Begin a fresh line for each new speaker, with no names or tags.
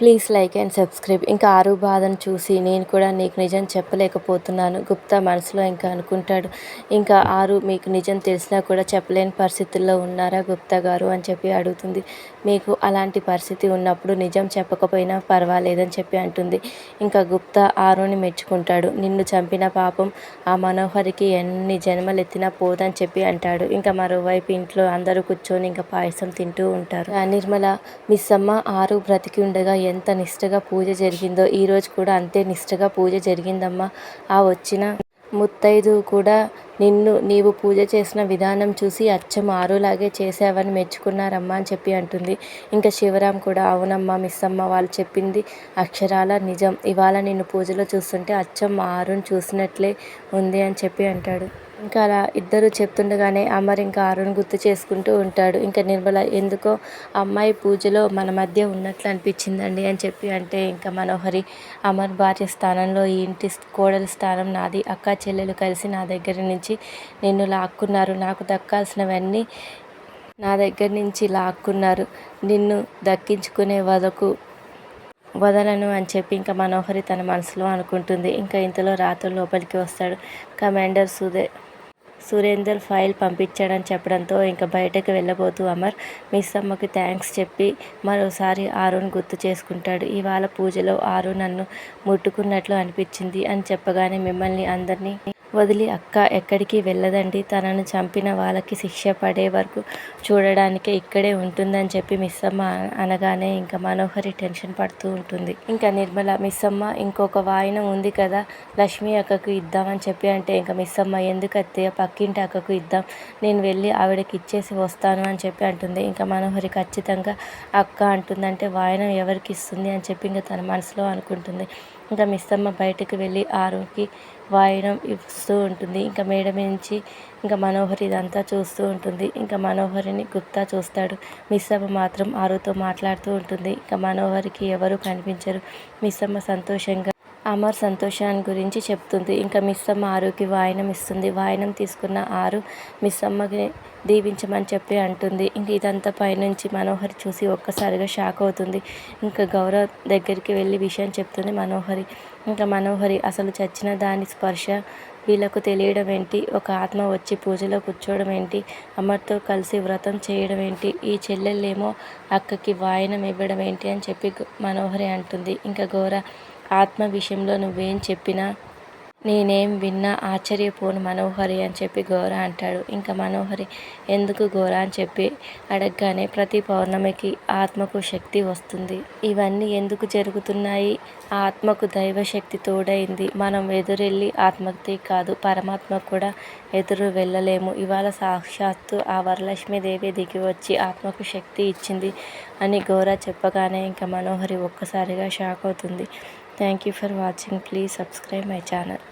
Please like and subscribe. ఇంకా ఆరు బాధను చూసి నేను కూడా నీకు నిజం చెప్పలేకపోతున్నాను. గుప్తా మనసులో ఇంకా అనుకుంటాడు. ఇంకా ఆరు మీకు నిజం తెలిసినా కూడా చెప్పలేని పరిస్థితుల్లో ఉన్నారా గుప్తా గారు అని చెప్పి అడుగుతుంది. మీకు అలాంటి పరిస్థితి ఉన్నప్పుడు నిజం చెప్పకపోయినా పర్వాలేదని చెప్పి అంటుంది. ఇంకా గుప్తా ఆరుని మెచ్చుకుంటాడు. నిన్ను చంపిన పాపం ఆ మనోహరికి ఎన్ని జన్మలు ఎత్తినా పోదని చెప్పి అంటాడు. ఇంకా మరోవైపు ఇంట్లో అందరూ కూర్చొని ఇంకా పాయసం తింటూ ఉంటారు. ఆ నిర్మల మిస్ అమ్మ ఆరు బ్రతికి ఉండగా ఎంత నిష్టగా పూజ జరిగిందో ఈరోజు కూడా అంతే నిష్టగా పూజ జరిగిందమ్మా. ఆ వచ్చిన ముత్తైదు కూడా నిన్ను నీవు పూజ చేసిన విధానం చూసి అచ్చం ఆరులాగే చేసావని మెచ్చుకున్నారమ్మా అని చెప్పి అంటుంది. ఇంకా శివరాం కూడా అవునమ్మా మిస్ అమ్మ వాళ్ళు చెప్పింది అక్షరాల నిజం. ఇవాళ నిన్ను పూజలో చూస్తుంటే అచ్చం ఆరుని చూసినట్లే ఉంది అని చెప్పి అంటాడు. ఇంకా అలా ఇద్దరు చెప్తుండగానే అమర్ ఇంకా అరుణ్ గుర్తు చేసుకుంటూ ఉంటాడు. ఇంకా నిర్మల ఎందుకో అమ్మాయి పూజలో మన మధ్య ఉన్నట్లు అనిపించిందండి అని చెప్పి అంటే ఇంకా మనోహరి అమర్ భార్య స్థానంలో ఈ ఇంటి కోడలి స్థానం నాది. అక్క చెల్లెలు కలిసి నా దగ్గర నుంచి నిన్ను లాక్కున్నారు. నాకు దక్కాల్సినవన్నీ నా దగ్గర నుంచి లాక్కున్నారు. నిన్ను దక్కించుకునే వదకు వదలను అని చెప్పి ఇంకా మనోహరి తన మనసులో అనుకుంటుంది. ఇంకా ఇంతలో రాత్రి లోపలికి వస్తాడు కమాండర్ సుదే సురేందర్ ఫైల్ పంపించాడని చెప్పడంతో ఇంకా బయటకు వెళ్ళబోతూ అమర్ మిస్ అమ్మకి థ్యాంక్స్ చెప్పి మరోసారి ఆరుణ్ గుర్తు చేసుకుంటాడు. ఇవాళ పూజలో ఆరు నన్ను ముట్టుకున్నట్లు అనిపించింది అని చెప్పగానే మిమ్మల్ని అందరినీ వదిలి అక్క ఎక్కడికి వెళ్ళదండి. తనను చంపిన వాళ్ళకి శిక్ష పడే వరకు చూడడానికే ఇక్కడే ఉంటుందని చెప్పి మిస్సమ్మ అనగానే ఇంకా మనోహరి టెన్షన్ పడుతూ ఉంటుంది. ఇంకా నిర్మల మిస్సమ్మ ఇంకొక వాయినం ఉంది కదా లక్ష్మి అక్కకు ఇద్దామని చెప్పి అంటే ఇంకా మిస్సమ్మ ఎందుకు అత్తయ్య పక్కింటి అక్కకు ఇద్దాం నేను వెళ్ళి ఆవిడకి ఇచ్చేసి వస్తాను అని చెప్పి అంటుంది. ఇంకా మనోహరి ఖచ్చితంగా అక్క అంటుందంటే వాయనం ఎవరికి ఇస్తుంది అని చెప్పి ఇంకా తన మనసులో అనుకుంటుంది. ఇంకా మిస్సమ్మ బయటకు వెళ్ళి ఆరుకి వాయనం ఇస్తూ ఉంటుంది. ఇంకా మేడ నుంచి ఇంకా మనోహరి ఇదంతా చూస్తూ ఉంటుంది. ఇంకా మనోహరిని గుప్తా చూస్తాడు. మిస్సమ్మ మాత్రం ఆరుతో మాట్లాడుతూ ఉంటుంది. ఇంకా మనోహరికి ఎవరు కనిపించరు. మిస్సమ్మ సంతోషంగా అమర్ సంతోషాన్ని గురించి చెప్తుంది. ఇంకా మిస్ అమ్మ ఆరుకి వాయనం ఇస్తుంది. వాయనం తీసుకున్న ఆరు మిస్ అమ్మకి దీవించమని చెప్పి అంటుంది. ఇంక ఇదంతా పైనుంచి మనోహరి చూసి ఒక్కసారిగా షాక్ అవుతుంది. ఇంకా గౌరవ్ దగ్గరికి వెళ్ళి విషయం చెప్తుంది మనోహరి. ఇంకా మనోహరి అసలు చచ్చిన దాని స్పర్శ వీళ్ళకు తెలియడం ఏంటి? ఒక ఆత్మ వచ్చి పూజలో కూర్చోవడం ఏంటి? అమ్మతో కలిసి వ్రతం చేయడం ఏంటి? ఈ చెల్లెళ్ళేమో అక్కకి వాయనం ఇవ్వడం ఏంటి అని చెప్పి మనోహరి అంటుంది. ఇంకా గౌర ఆత్మ విషయంలో నువ్వేం చెప్పినా నేనేం విన్నా ఆశ్చర్యపోను మనోహరి అని చెప్పి గోర అంటాడు. ఇంకా మనోహరి ఎందుకు గోర అని చెప్పి అడగగానే ప్రతి పౌర్ణమికి ఆత్మకు శక్తి వస్తుంది. ఇవన్నీ ఎందుకు జరుగుతున్నాయి? ఆత్మకు దైవశక్తి తోడైంది. మనం ఎదురెళ్ళి ఆత్మకి కాదు పరమాత్మ కూడా ఎదురు వెళ్ళలేము. ఇవాళ సాక్షాత్తు ఆ వరలక్ష్మీదేవి దిగి వచ్చి ఆత్మకు శక్తి ఇచ్చింది అని గోర చెప్పగానే ఇంకా మనోహరి ఒక్కసారిగా షాక్ అవుతుంది. Thank you for watching. Please subscribe my channel.